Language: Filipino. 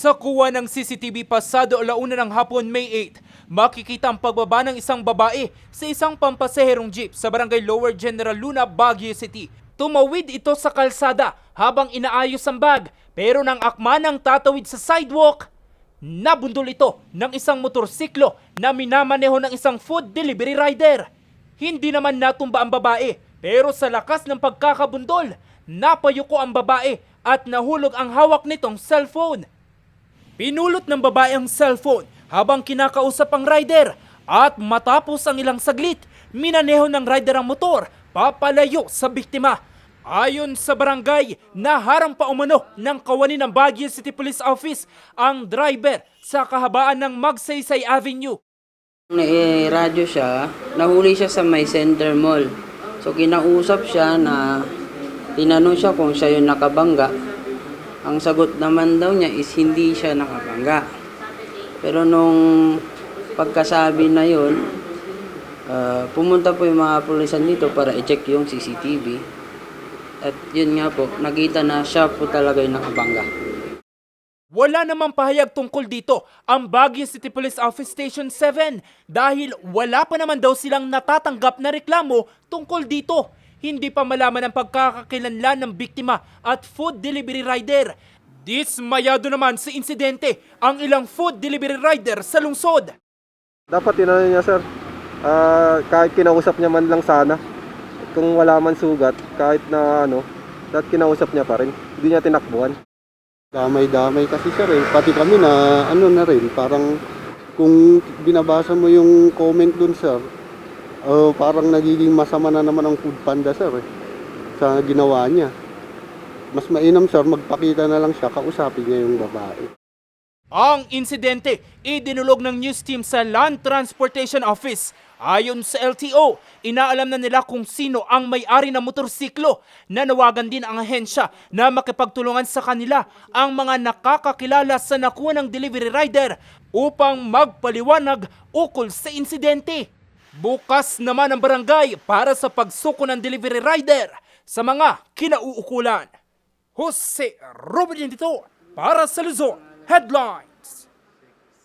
Sa kuha ng CCTV pasado alauna ng hapon May 8, makikita ang pagbaba ng isang babae sa isang pampasaherong jeep sa barangay Lower General Luna, Baguio City. Tumawid ito sa kalsada habang inaayos ang bag pero nang akma ng tatawid sa sidewalk, nabundol ito ng isang motorsiklo na minamaneho ng isang food delivery rider. Hindi naman natumba ang babae pero sa lakas ng pagkakabundol, napayuko ang babae at nahulog ang hawak nitong cellphone. Pinulot ng babae ang cellphone habang kinakausap ang rider at matapos ang ilang saglit, minaneho ng rider ang motor papalayo sa biktima. Ayon sa barangay, naharang pa umano ng kawani ng Baguio City Police Office ang driver sa kahabaan ng Magsaysay Avenue. radyo siya, nahuli siya sa may center mall. So kinausap siya na tinanong siya kung siya yung nakabangga. Ang sagot naman daw niya is hindi siya nakabangga. Pero nung pagkasabi na yun, ah, pumunta po yung mga pulisan dito para i-check yung CCTV. At yun nga po, nakita na siya po talaga yung nakabangga. Wala namang pahayag tungkol dito ang Baguio City Police Office Station 7 dahil wala pa naman daw silang natatanggap na reklamo tungkol dito. Hindi pa malaman ang pagkakakilanlan ng biktima at food delivery rider. Dismayado naman sa insidente ang ilang food delivery rider sa lungsod. Dapat tinanong niya sir, ah, kahit kinausap niya man lang sana, kung wala man sugat, kahit na ano, dapat kinausap niya pa rin. Hindi niya tinakbuhan. Damay-damay kasi sir eh. Pati kami na ano na rin, parang kung binabasa mo yung comment dun sir, oh, parang nagiging masama na naman ang food panda sir eh, sa ginawa niya. Mas mainam sir, magpakita na lang siya, kausapin niya yung babae. Ang insidente idinulog ng news team sa Land Transportation Office. Ayon sa LTO, inaalam na nila kung sino ang may-ari ng motorsiklo. Nanawagan din ang ahensya na makipagtulungan sa kanila ang mga nakakakilala sa nakuha ng delivery rider upang magpaliwanag ukol sa insidente. Bukas naman ang barangay para sa pagsuko ng delivery rider sa mga kinauukulan. Jose Ruben dito para sa Luzon Headline.